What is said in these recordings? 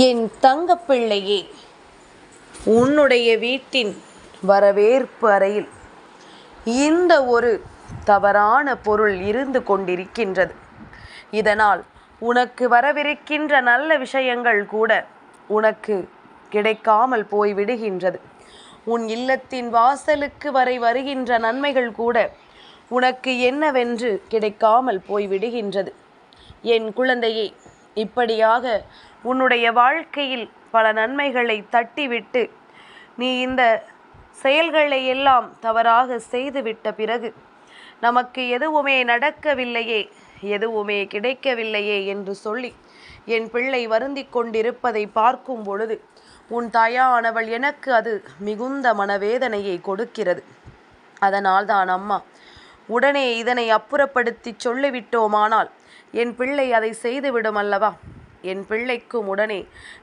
என் தங்கப்பிள்ளையே உன்னுடைய வீட்டின் வரவேற்பு அறையில் இந்த ஒரு தவறான பொருள் இருந்து கொண்டிருக்கின்றது. இதனால் உனக்கு வரவிருக்கின்ற நல்ல விஷயங்கள் கூட உனக்கு கிடைக்காமல் போய் விடுகின்றது உன் இல்லத்தின் வாசலுக்கு வரை வருகின்ற நன்மைகள் கூட உனக்கு என்னவென்று கிடைக்காமல் போய் விடுகின்றது என் குழந்தையை இப்படியாக உன்னுடைய வாழ்க்கையில் பல நன்மைகளை தட்டிவிட்டு நீ இந்த செயல்களை எல்லாம் தவறாக செய்துவிட்ட பிறகு நமக்கு எதுவுமே நடக்கவில்லையே எதுவுமே கிடைக்கவில்லையே என்று சொல்லி என் பிள்ளை வருந்தி கொண்டிருப்பதை பார்க்கும் பொழுது உன் தாயானவள் எனக்கு அது மிகுந்த மனவேதனையை கொடுக்கிறது. அதனால்தான் அம்மா உடனே இதனை அப்புறப்படுத்தி சொல்லிவிட்டோமானால் என் பிள்ளை அதை செய்துவிடும் அல்லவா? என் பிள்ளைக்கும் உடனே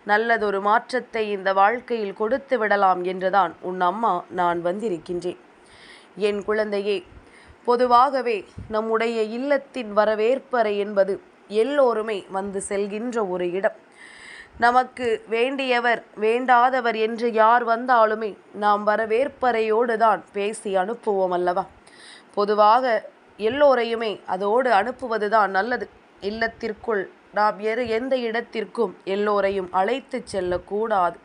நல்லதொரு மாற்றத்தை இந்த வாழ்க்கையில் கொடுத்து விடலாம் என்றுதான் உன் அம்மா நான் வந்திருக்கின்றேன். என் குழந்தையே பொதுவாகவே நம்முடைய இல்லத்தின் வரவேற்பறை என்பது எல்லோருமே வந்து செல்கின்ற ஒரு இடம். நமக்கு வேண்டியவர் வேண்டாதவர் என்று யார் வந்தாலுமே நாம் வரவேற்பறையோடு தான் பேசி அனுப்புவோம் அல்லவா? பொதுவாக எல்லோரையுமே அதோடு அனுப்புவதுதான் நல்லது. இல்லத்திற்குள் நாம் எரு எந்த இடத்திற்கும் எல்லோரையும் அழைத்து செல்லக்கூடாது.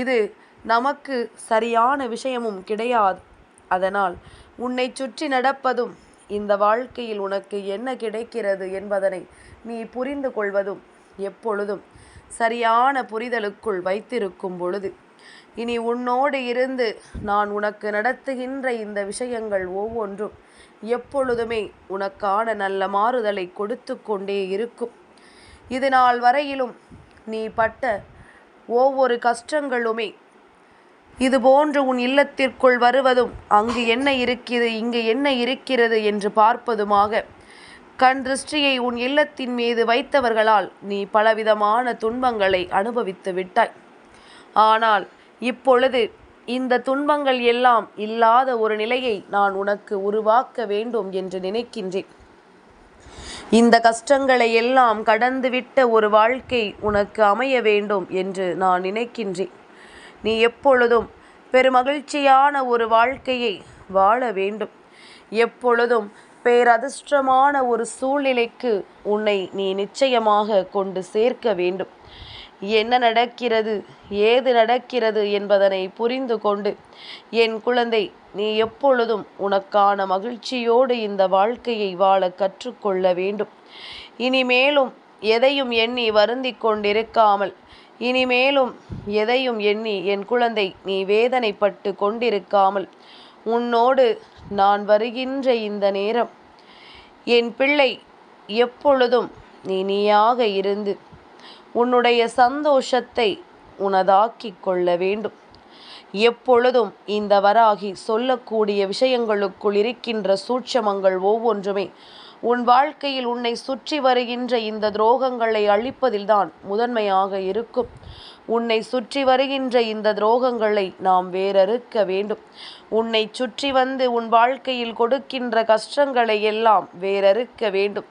இது நமக்கு சரியான விஷயமும் கிடையாது. அதனால் உன்னை சுற்றி நடப்பதும் இந்த வாழ்க்கையில் உனக்கு என்ன கிடைக்கிறது என்பதனை நீ புரிந்து கொள்வதும் எப்பொழுதும் சரியான புரிதலுக்குள் வைத்திருக்கும் பொழுது இனி உன்னோடு இருந்து நான் உனக்கு நடத்துகின்ற இந்த விஷயங்கள் ஒவ்வொன்றும் எப்பொழுதுமே உனக்கான நல்ல மாறுதலை கொடுத்து கொண்டே இருக்கும். இது நாள் வரையிலும் நீ பட்ட ஒவ்வொரு கஷ்டங்களுமே இது போன்று உன் இல்லத்திற்குள் வருவதும் அங்கு என்ன இருக்கிறது இங்கு என்ன இருக்கிறது என்று பார்ப்பதுமாக. கண் திருஷ்டியை உன் இல்லத்தின் மீது வைத்தவர்களால் நீ பலவிதமான துன்பங்களை அனுபவித்து விட்டாய். ஆனால் இப்பொழுது இந்த துன்பங்கள் எல்லாம் இல்லாத ஒரு நிலையை நான் உனக்கு உருவாக்க வேண்டும் என்று நினைக்கின்றேன். இந்த கஷ்டங்களை எல்லாம் கடந்துவிட்ட ஒரு வாழ்க்கை உனக்கு அமைய வேண்டும் என்று நான் நினைக்கின்றேன். நீ எப்பொழுதும் பெருமகிழ்ச்சியான ஒரு வாழ்க்கையை வாழ வேண்டும். எப்பொழுதும் பேரதிர்ஷ்டமான ஒரு சூழ்நிலைக்கு உன்னை நீ நிச்சயமாக கொண்டு சேர்க்க வேண்டும். என்ன நடக்கிறது? ஏது நடக்கிறது என்பதனை புரிந்து கொண்டு என் குழந்தை நீ எப்பொழுதும் உனக்கான மகிழ்ச்சியோடு இந்த வாழ்க்கையை வாழ கற்றுக்கொள்ள வேண்டும். இனிமேலும் எதையும் எண்ணி வருந்தி கொண்டிருக்காமல் இனிமேலும் எதையும் எண்ணி என் குழந்தை நீ வேதனைப்பட்டு கொண்டிருக்காமல் உன்னோடு நான் வருகின்ற இந்த நேரம். என் பிள்ளை எப்பொழுதும் நீ நீயாக இருந்து உன்னுடைய சந்தோஷத்தை உனதாக்கிக் கொள்ள வேண்டும். எப்பொழுதும் இந்த வராகி சொல்லக்கூடிய விஷயங்களுக்குள் இருக்கின்ற சூட்சமங்கள் ஒவ்வொன்றுமே உன் வாழ்க்கையில் உன்னை சுற்றி வருகின்ற இந்த துரோகங்களை அழிப்பதில்தான் முதன்மையாக இருக்கும். உன்னை சுற்றி வருகின்ற இந்த துரோகங்களை நாம் வேறறுக்க வேண்டும். உன்னை சுற்றி வந்து உன் வாழ்க்கையில் கொடுக்கின்ற கஷ்டங்களை எல்லாம் வேறறுக்க வேண்டும்.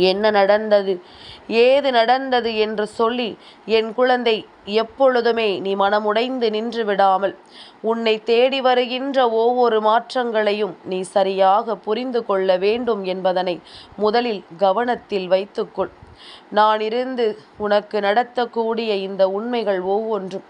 என்ன நடந்தது? ஏது நடந்தது என்று சொல்லி என் குழந்தை எப்பொழுதுமே நீ மனமுடைந்து நின்று விடாமல் உன்னை தேடி வருகின்ற ஒவ்வொரு மாற்றங்களையும் நீ சரியாக புரிந்து கொள்ள வேண்டும் என்பதனை முதலில் கவனத்தில் வைத்துக்கொள். நான் இருந்து உனக்கு நடத்தக்கூடிய இந்த உண்மைகள் ஒவ்வொன்றும்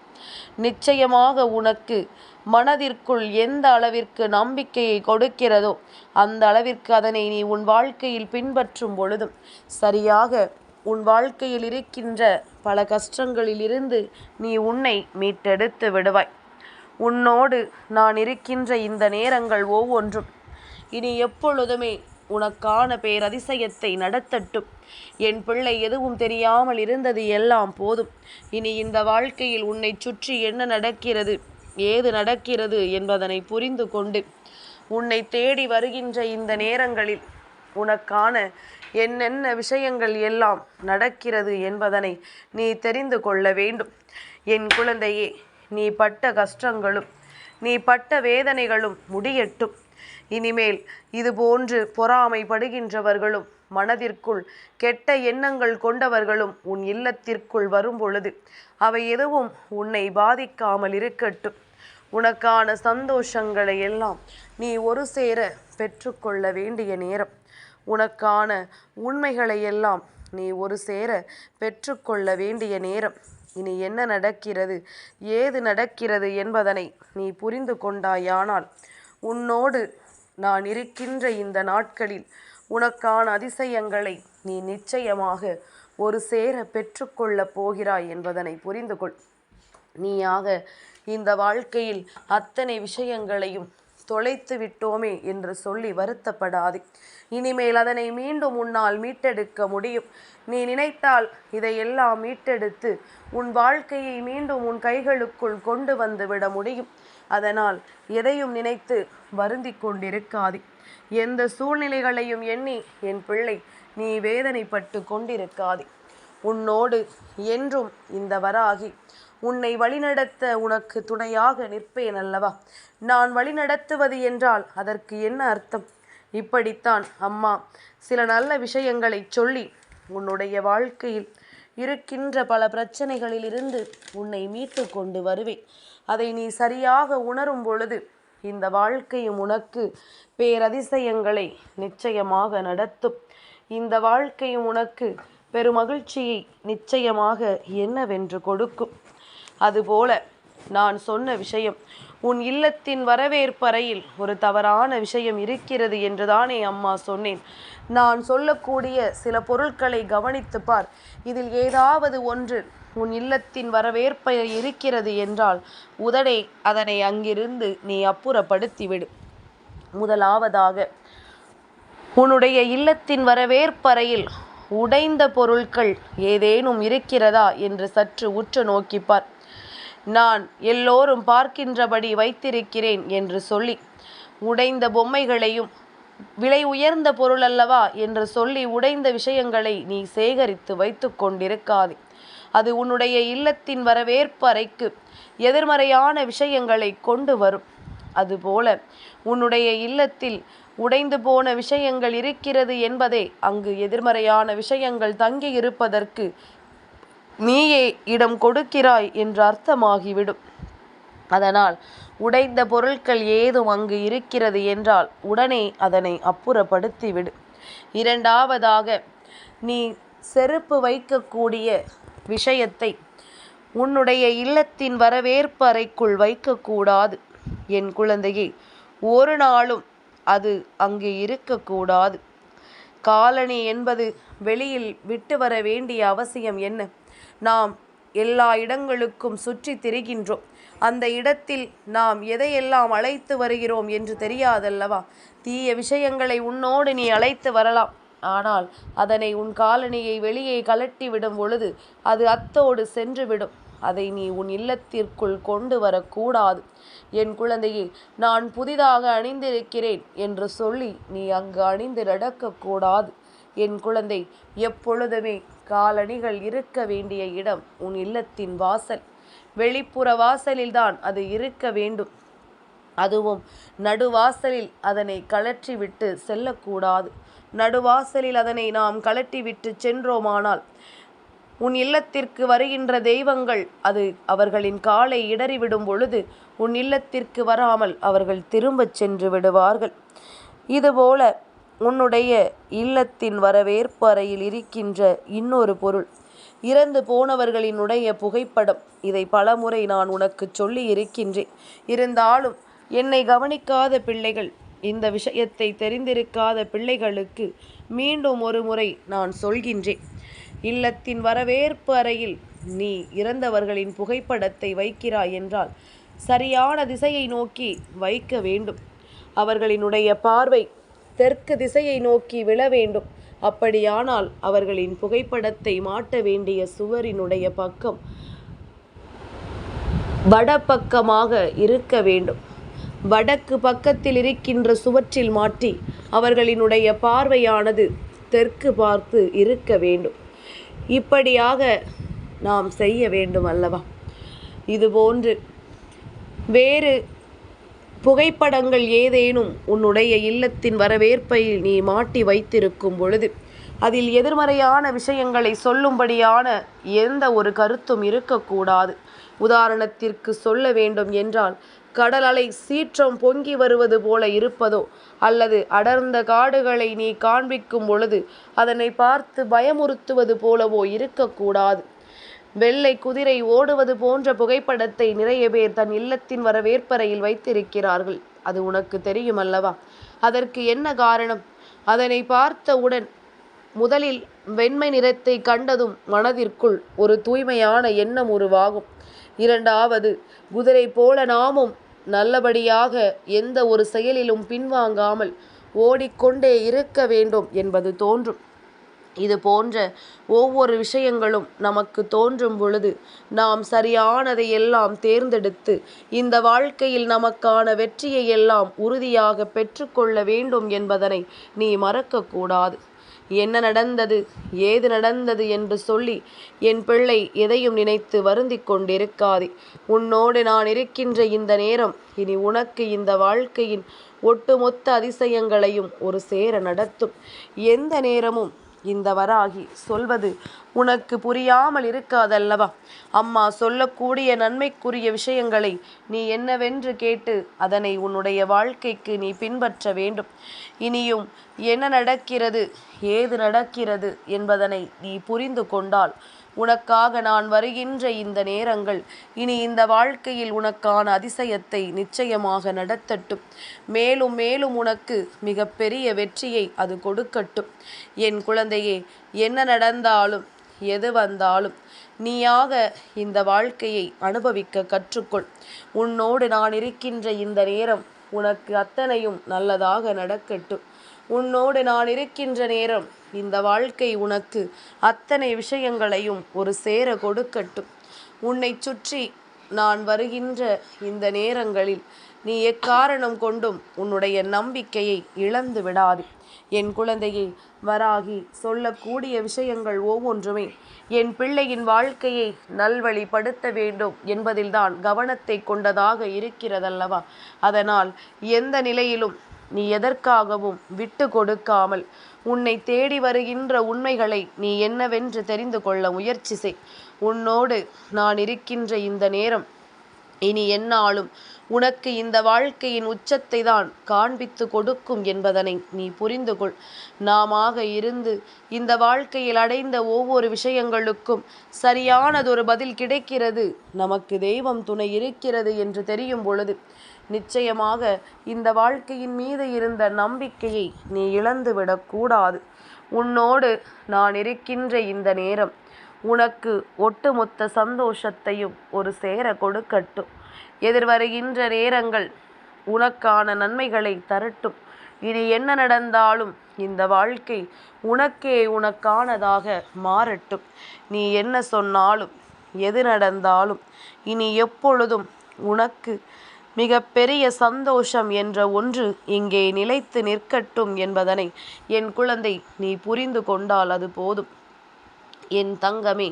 நிச்சயமாக உனக்கு மனதிற்குள் எந்த அளவிற்கு நம்பிக்கையை கொடுக்கிறதோ அந்த அளவிற்கு அதனை நீ உன் வாழ்க்கையில் பின்பற்றும் பொழுதும் சரியாக உன் வாழ்க்கையில் இருக்கின்ற பல கஷ்டங்களிலிருந்து நீ உன்னை மீட்டெடுத்து விடுவாய். உன்னோடு நான் இருக்கின்ற இந்த நேரங்கள் ஒவ்வொன்றும் இனி எப்பொழுதுமே உனக்கான பேரதிசயத்தை நடத்தட்டும். என் பிள்ளை எதுவும் தெரியாமல் இருந்தது எல்லாம் போதும். இனி இந்த வாழ்க்கையில் உன்னை சுற்றி என்ன நடக்கிறது? ஏது நடக்கிறது என்பதனை புரிந்து கொண்டு உன்னை தேடி வருகின்ற இந்த நேரங்களில் உனக்கான என்னென்ன விஷயங்கள் எல்லாம் நடக்கிறது என்பதனை நீ தெரிந்து கொள்ள வேண்டும். என் குழந்தையே நீ பட்ட கஷ்டங்களும் நீ பட்ட வேதனைகளும் முடியட்டும். இனிமேல் இது போன்று பொறாமைப்படுகின்றவர்களும் மனதிற்குள் கெட்ட எண்ணங்கள் கொண்டவர்களும் உன் இல்லத்திற்குள் வரும்பொழுது அவை எதுவும் உன்னை பாதிக்காமல் இருக்கட்டும். உனக்கான சந்தோஷங்களை எல்லாம் நீ ஒரு சேர பெற்றுக்கொள்ள வேண்டிய நேரம். உனக்கான உண்மைகளை எல்லாம் நீ ஒரு சேர பெற்றுக்கொள்ள வேண்டிய நேரம். இனி என்ன நடக்கிறது ஏது நடக்கிறது என்பதனை நீ புரிந்து கொண்டாயானால் உன்னோடு நான் இருக்கின்ற இந்த நாட்களில் உனக்கான அதிசயங்களை நீ நிச்சயமாக ஒரு சேர பெற்றுக்கொள்ளப் போகிறாய் என்பதனை புரிந்து கொள் நீயாக இந்த வாழ்க்கையில் அத்தனை விஷயங்களையும் தொலைத்து விட்டோமே என்று சொல்லி வருத்தப்படாதே. இனிமேல் அதனை மீண்டும் உன்னால் மீட்டெடுக்க முடியும். நீ நினைத்தால் இதையெல்லாம் மீட்டெடுத்து உன் வாழ்க்கையை மீண்டும் உன் கைகளுக்குள் கொண்டு வந்து விட முடியும். அதனால் எதையும் நினைத்து வருந்தி கொண்டிருக்காதே எந்த சூழ்நிலைகளையும் எண்ணி என் பிள்ளை நீ வேதனைப்பட்டு கொண்டிருக்காதே. உன்னோடு என்றும் இந்த வராகி உன்னை வழிநடத்த உனக்கு துணையாக நிற்பேன் அல்லவா? நான் வழிநடத்துவது என்றால் அதற்கு என்ன அர்த்தம்? இப்படித்தான் அம்மா சில நல்ல விஷயங்களை சொல்லி உன்னுடைய வாழ்க்கையில் இருக்கின்ற பல பிரச்சனைகளிலிருந்து உன்னை மீட்டு கொண்டு வருவேன். அதை நீ சரியாக உணரும் பொழுது இந்த வாழ்க்கையும் உனக்கு பேரதிசயங்களை நிச்சயமாக நடத்தும். இந்த வாழ்க்கையும் உனக்கு பெருமகிழ்ச்சியை நிச்சயமாக என்னவென்று கொடுக்கும். அதுபோல நான் சொன்ன விஷயம் உன் இல்லத்தின் வரவேற்பறையில் ஒரு தவறான விஷயம் இருக்கிறது என்றுதானே அம்மா சொன்னேன். நான் சொல்லக்கூடிய சில பொருட்களை கவனித்து பார். இதில் ஏதாவது ஒன்று உன் இல்லத்தின் வரவேற்பை இருக்கிறது என்றால் உடனே அதனை அங்கிருந்து நீ அப்புறப்படுத்திவிடு. முதலாவதாக உன்னுடைய இல்லத்தின் வரவேற்பறையில் உடைந்த பொருட்கள் ஏதேனும் இருக்கிறதா என்று சற்று உற்று நோக்கிப்பார். நான் எல்லோரும் பார்க்கின்றபடி வைத்திருக்கிறேன் என்று சொல்லி உடைந்த பொம்மைகளையும் விலை உயர்ந்த பொருள் அல்லவா என்று சொல்லி உடைந்த விஷயங்களை நீ சேகரித்து வைத்து கொண்டிருக்காதே. அது உன்னுடைய இல்லத்தின் வரவேற்பு அறைக்கு எதிர்மறையான விஷயங்களை கொண்டு வரும். அதுபோல உன்னுடைய இல்லத்தில் உடைந்து போன விஷயங்கள் இருக்கிறது என்பதே அங்கு எதிர்மறையான விஷயங்கள் தங்கி இருப்பதற்கு நீயே இடம் கொடுக்கிறாய் என்று அர்த்தமாகிவிடும். அதனால் உடைந்த பொருட்கள் ஏதும் அங்கு இருக்கிறது என்றால் உடனே அதனை அப்புறப்படுத்திவிடு. இரண்டாவதாக நீ செருப்பு வைக்கக்கூடிய விஷயத்தை உன்னுடைய இல்லத்தின் வரவேற்பு அறைக்குள் வைக்கக்கூடாது. என் குழந்தையே ஒரு நாளும் அது அங்கே இருக்கக்கூடாது. காலணி என்பது வெளியில் விட்டு வர வேண்டிய அவசியம் என்ன? நாம் எல்லா இடங்களுக்கும் சுற்றி திரிகின்றோம். அந்த இடத்தில் நாம் எதையெல்லாம் அழைத்து வருகிறோம் என்று தெரியாதல்லவா? தீய விஷயங்களை உன்னோடு நீ அழைத்து வரலாம். ஆனால் அதனை உன் காலணியை வெளியே கலட்டி விடும் பொழுது அது அத்தோடு சென்றுவிடும். அதை நீ உன் இல்லத்திற்குள் கொண்டு வரக்கூடாது. என் குழந்தையே நான் புதிதாக அணிந்திருக்கிறேன் என்று சொல்லி நீ அங்கு அணிந்து நடக்கக்கூடாது. என் குழந்தை எப்பொழுதுமே காலணிகள் இருக்க வேண்டிய இடம் உன் இல்லத்தின் வாசல். வெளிப்புற வாசலில்தான் அது இருக்க வேண்டும். அதுவும் நடுவாசலில் அதனை கழற்றிவிட்டு செல்லக்கூடாது. நடுவாசலில் அதனை நாம் கழட்டிவிட்டு சென்றோமானால் உன் இல்லத்திற்கு வருகின்ற தெய்வங்கள் அது அவர்களின் காலை இடறிவிடும் பொழுது உன் இல்லத்திற்கு வராமல் அவர்கள் திரும்பச் சென்று விடுவார்கள். இதுபோல உன்னுடைய இல்லத்தின் வரவேற்பு அறையில் இருக்கின்ற இன்னொரு பொருள் இறந்து போனவர்களினுடைய புகைப்படம். இதை பலமுறை நான் உனக்கு சொல்லி இருக்கின்றேன் இருந்தாலும் என்னை கவனிக்காத பிள்ளைகள் இந்த விஷயத்தை தெரிந்திருக்காத பிள்ளைகளுக்கு மீண்டும் ஒரு முறை நான் சொல்கின்றேன். இல்லத்தின் வரவேற்பு அறையில் நீ இறந்தவர்களின் புகைப்படத்தை வைக்கிறாய் என்றால் சரியான திசையை நோக்கி வைக்க வேண்டும். அவர்களினுடைய பார்வை தெற்கு திசையை நோக்கி விழ வேண்டும். அப்படியானால் அவர்களின் புகைப்படத்தை மாட்ட வேண்டிய சுவரினுடைய பக்கம் வடபக்கமாக இருக்க வேண்டும். வடக்கு பக்கத்தில் இருக்கின்ற சுவற்றில் மாட்டி அவர்களினுடைய பார்வையானது தெற்கு பார்த்து இருக்க வேண்டும். இப்படியாக நாம் செய்ய வேண்டும் அல்லவா? இதுபோன்று வேறு புகைப்படங்கள் ஏதேனும் உன்னுடைய இல்லத்தின் வரவேற்பையில் நீ மாட்டி வைத்திருக்கும் பொழுது அதில் எதிர்மறையான விஷயங்களை சொல்லும்படியான எந்த ஒரு கருத்தும் இருக்கக்கூடாது. உதாரணத்திற்கு சொல்ல வேண்டும் என்றால் கடல் அலை சீற்றம் பொங்கி வருவது போல இருப்பதோ? அல்லது அடர்ந்த காடுகளை நீ காண்பிக்கும் பொழுது அதனை பார்த்து பயமுறுத்துவது போலவோ இருக்கக்கூடாது? வெள்ளை குதிரை ஓடுவது போன்ற புகைப்படத்தை நிறைய பேர் தன் இல்லத்தின் வரவேற்பறையில் வைத்திருக்கிறார்கள். அது உனக்கு தெரியும் அல்லவா அதற்கு என்ன காரணம்? அதனை பார்த்தவுடன் முதலில் வெண்மை நிறத்தை கண்டதும் மனதிற்குள் ஒரு தூய்மையான எண்ணம் உருவாகும். இரண்டாவது குதிரை போல நாமும் நல்லபடியாக எந்த ஒரு செயலிலும் பின்வாங்காமல் ஓடிக்கொண்டே இருக்க வேண்டும் என்பது தோன்றும். இது போன்ற ஒவ்வொரு விஷயங்களும் நமக்கு தோன்றும் பொழுது நாம் சரியானதை எல்லாம் தேர்ந்தெடுத்து இந்த வாழ்க்கையில் நமக்கான வெற்றியை எல்லாம் உறுதியாக பெற்றுக்கொள்ள வேண்டும் என்பதனை நீ மறக்கக்கூடாது. என்ன நடந்தது? ஏது நடந்தது என்று சொல்லி என் பிள்ளை எதையும் நினைத்து வருந்திக் கொண்டிருக்காதே. உன்னோடு நான் இருக்கின்ற இந்த நேரம் இனி உனக்கு இந்த வாழ்க்கையின் ஒட்டுமொத்த அதிசயங்களையும் ஒரு சேர நடத்தும். எந்த நேரமும் இந்த வராகி சொல்வது உனக்கு புரியாமல் இருக்காதல்லவா? அம்மா சொல்லக்கூடிய நன்மைக்குரிய விஷயங்களை நீ என்னவென்று கேட்டு அதனை உன்னுடைய வாழ்க்கைக்கு நீ பின்பற்ற வேண்டும். இனியும் என்ன நடக்கிறது ஏது நடக்கிறது என்பதனை நீ புரிந்து கொண்டால் உனக்காக நான் வருகின்ற இந்த நேரங்கள். இனி இந்த வாழ்க்கையில் உனக்கான அதிசயத்தை நிச்சயமாக நடத்தட்டும். மேலும் மேலும் உனக்கு மிகப்பெரிய வெற்றியை அது கொடுக்கட்டும். என் குழந்தையே என்ன நடந்தாலும் எது வந்தாலும் நீயாக இந்த வாழ்க்கையை அனுபவிக்க கற்றுக்கொள். உன்னோடு நான் இருக்கின்ற இந்த நேரம் உனக்கு அத்தனையும் நல்லதாக நடக்கட்டும். உன்னோடு நான் இருக்கின்ற நேரம் இந்த வாழ்க்கை உனக்கு அத்தனை விஷயங்களையும் ஒரு சேர கொடுக்கட்டும். உன்னை சுற்றி நான் வருகின்ற இந்த நேரங்களில் நீ எக்காரணம் கொண்டும் உன்னுடைய நம்பிக்கையை இழந்து விடாது. என் குழந்தையை வராகி சொல்லக்கூடிய விஷயங்கள் ஒவ்வொன்றுமே என் பிள்ளையின் வாழ்க்கையை நல்வழிப்படுத்த வேண்டும் என்பதில்தான் கவனத்தை கொண்டதாக இருக்கிறதல்லவா? அதனால் எந்த நிலையிலும் நீ எதற்காகவும் விட்டு கொடுக்காமல் உன்னை தேடி வருகின்ற உண்மைகளை நீ என்னவென்று தெரிந்து கொள்ள முயற்சி செய். உன்னோடு நான் இருக்கின்ற இந்த நேரம் இனி என்னாலும் உனக்கு இந்த வாழ்க்கையின் உச்சத்தை தான் காண்பித்து கொடுக்கும் என்பதனை நீ புரிந்து கொள் நாமாக இருந்து இந்த வாழ்க்கையில் அடைந்த ஒவ்வொரு விஷயங்களுக்கும் சரியானதொரு பதில் கிடைக்கிறது. நமக்கு தெய்வம் துணை இருக்கிறது என்று தெரியும் பொழுது நிச்சயமாக இந்த வாழ்க்கையின் மீது இருந்த நம்பிக்கையை நீ இழந்துவிடக்கூடாது உன்னோடு நான் இருக்கின்ற இந்த நேரம் உனக்கு ஒட்டுமொத்த சந்தோஷத்தையும் ஒரு சேர கொடுக்கட்டும். எதிர்வருகின்ற நேரங்கள் உனக்கான நன்மைகளை தரட்டும். இனி என்ன நடந்தாலும் இந்த வாழ்க்கை உனக்கே உனக்கானதாக மாறட்டும். நீ என்ன சொன்னாலும் எது நடந்தாலும் இனி எப்பொழுதும் உனக்கு மிக பெரிய சந்தோஷம் என்ற ஒன்று இங்கே நிலைத்து நிற்கட்டும் என்பதனை என் குழந்தை நீ புரிந்து கொண்டால் அது போதும். என் தங்கமே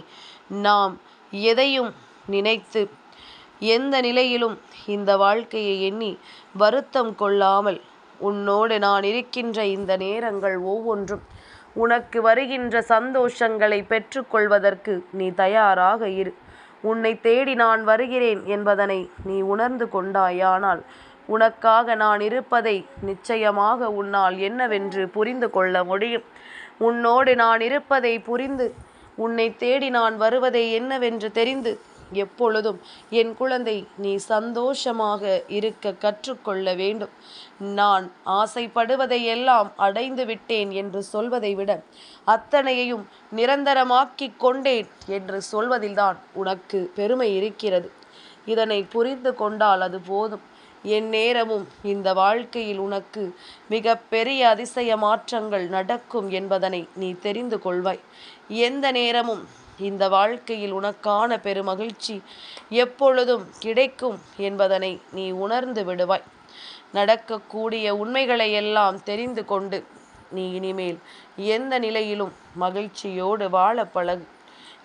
நாம் எதையும் நினைத்து எந்த நிலையிலும் இந்த வாழ்க்கையை எண்ணி வருத்தம் கொள்ளாமல் உன்னோடு நான் இருக்கின்ற இந்த நேரங்கள் ஒவ்வொன்றும் உனக்கு வருகின்ற சந்தோஷங்களை பெற்றுக்கொள்வதற்கு நீ தயாராக இரு. உன்னை தேடி நான் வருகிறேன் என்பதனை நீ உணர்ந்து கொண்டாயானால் உனக்காக நான் இருப்பதை நிச்சயமாக உன்னால் என்னவென்று புரிந்து கொள்ள முடியும். உன்னோடு நான் இருப்பதை புரிந்து உன்னை தேடி நான் வருவதை என்னவென்று தெரிந்து எப்பொழுதும் என் குழந்தை நீ சந்தோஷமாக இருக்க கற்றுக்கொள்ள வேண்டும். நான் ஆசைப்படுவதை எல்லாம் அடைந்து விட்டேன் என்று சொல்வதை விட அத்தனையையும் நிரந்தரமாக்கிக் கொண்டேன் என்று சொல்வதில்தான் உனக்கு பெருமை இருக்கிறது. இதனை புரிந்து கொண்டால் அது போதும். என் நேரமும் இந்த வாழ்க்கையில் உனக்கு மிக பெரிய அதிசய மாற்றங்கள் நடக்கும் என்பதனை நீ தெரிந்து கொள்வாய். எந்த நேரமும் இந்த வாழ்க்கையில் உனக்கான பெருமகிழ்ச்சி எப்பொழுதும் கிடைக்கும் என்பதனை நீ உணர்ந்து விடுவாய். நடக்கக்கூடிய உண்மைகளை எல்லாம் தெரிந்து கொண்டு நீ இனிமேல் எந்த நிலையிலும் மகிழ்ச்சியோடு வாழ பழகு.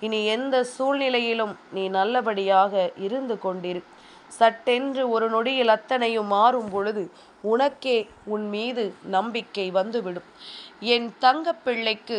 இனி எந்த சூழ்நிலையிலும் நீ நல்லபடியாக இருந்து கொண்டிரு. சட்டென்று ஒரு நொடியில் அத்தனையும் மாறும் பொழுது உனக்கே உன் மீது நம்பிக்கை வந்துவிடும். என் தங்கப்பிள்ளைக்கு